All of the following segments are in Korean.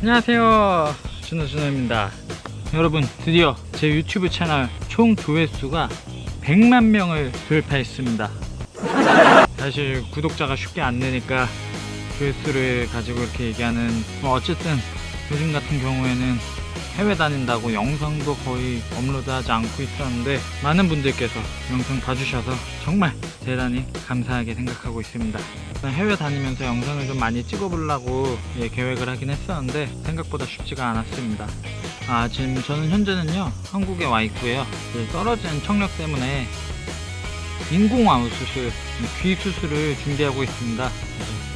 안녕하세요. 준호준호입니다. 여러분 드디어 제 유튜브 채널 총 조회수가 100만 명을 돌파했습니다. 사실 구독자가 쉽게 안 느니까 조회수를 가지고 이렇게 얘기하는 뭐 어쨌든 요즘 같은 경우에는 해외 다닌다고 영상도 거의 업로드하지 않고 있었는데 많은 분들께서 영상 봐주셔서 정말 대단히 감사하게 생각하고 있습니다. 해외 다니면서 영상을 좀 많이 찍어보려고 예, 계획을 하긴 했었는데 생각보다 쉽지가 않았습니다. 아 지금 저는 현재는요 한국에 와 있고요. 그 떨어진 청력 때문에 인공와우 수술, 귀 수술을 준비하고 있습니다.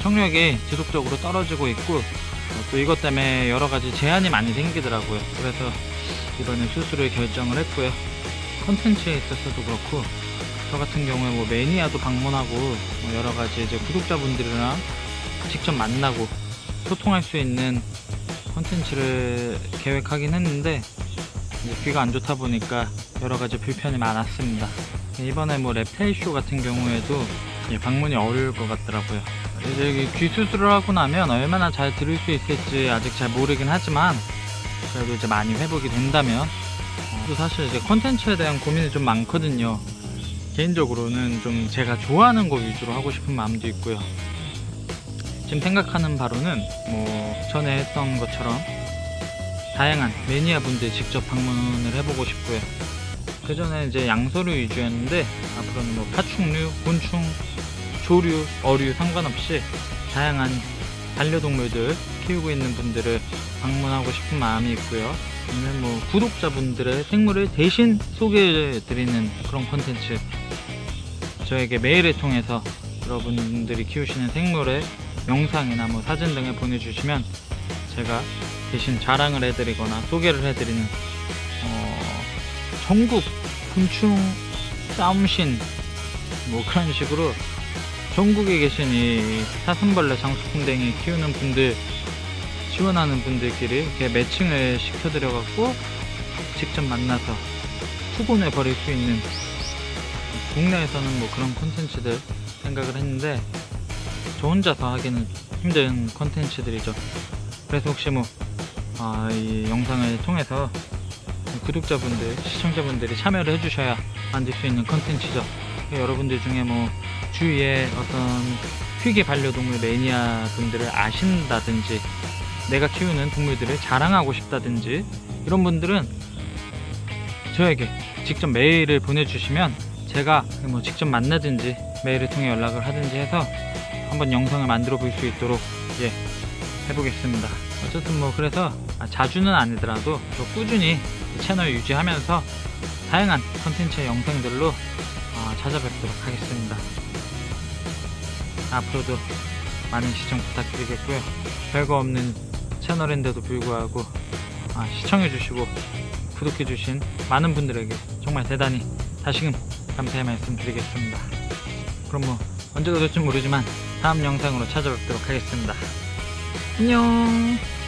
청력이 지속적으로 떨어지고 있고 어, 또 이것 때문에 여러 가지 제한이 많이 생기더라고요. 그래서 이번에 수술을 결정을 했고요. 컨텐츠에 있어서도 그렇고 저 같은 경우에 뭐 매니아도 방문하고 뭐 여러 가지 이제 구독자분들이랑 직접 만나고 소통할 수 있는 컨텐츠를 계획하긴 했는데 귀가 안 좋다 보니까 여러 가지 불편이 많았습니다. 이번에 뭐 랩테이 쇼 같은 경우에도 예, 방문이 어려울 것 같더라고요. 이제 귀 수술을 하고 나면 얼마나 잘 들을 수 있을지 아직 잘 모르긴 하지만 그래도 이제 많이 회복이 된다면 어, 또 사실 이제 콘텐츠에 대한 고민이 좀 많거든요. 개인적으로는 좀 제가 좋아하는 거 위주로 하고 싶은 마음도 있고요. 지금 생각하는 바로는 뭐 전에 했던 것처럼 다양한 매니아 분들 직접 방문을 해보고 싶고요. 그 전에 이제 양서류 위주였는데 앞으로는 뭐 파충류, 곤충, 조류, 어류 상관없이 다양한 반려동물들 키우고 있는 분들을 방문하고 싶은 마음이 있고요. 아니면 뭐 구독자분들의 생물을 대신 소개해 드리는 그런 콘텐츠 저에게 메일을 통해서 여러분들이 키우시는 생물의 영상이나 뭐 사진 등을 보내주시면 제가 대신 자랑을 해드리거나 소개를 해드리는 어, 전국 곤충 싸움신 뭐 그런 식으로 전국에 계신 이 사슴벌레 장수풍뎅이 키우는 분들 지원하는 분들끼리 이렇게 매칭을 시켜드려갖고 직접 만나서 투곤을 벌일 수 있는 국내에서는 뭐 그런 콘텐츠들 생각을 했는데 저 혼자서 하기는 힘든 콘텐츠들이죠. 그래서 혹시 뭐, 아, 이 영상을 통해서 구독자분들, 시청자분들이 참여를 해주셔야 만들 수 있는 콘텐츠죠. 여러분들 중에 뭐, 주위에 어떤 희귀 반려동물 매니아 분들을 아신다든지, 내가 키우는 동물들을 자랑하고 싶다든지, 이런 분들은 저에게 직접 메일을 보내주시면 제가 뭐 직접 만나든지 메일을 통해 연락을 하든지 해서 한번 영상을 만들어 볼 수 있도록 예 해보겠습니다. 어쨌든 뭐 그래서 아, 자주는 아니더라도 또 꾸준히 이 채널 유지하면서 다양한 컨텐츠의 영상들로 아, 찾아뵙도록 하겠습니다. 앞으로도 많은 시청 부탁드리겠고요. 별거 없는 채널인데도 불구하고 아, 시청해주시고 구독해주신 많은 분들에게 정말 대단히 다시금 감사의 말씀 드리겠습니다. 그럼 뭐 언제가 될지 모르지만 다음 영상으로 찾아뵙도록 하겠습니다. 안녕.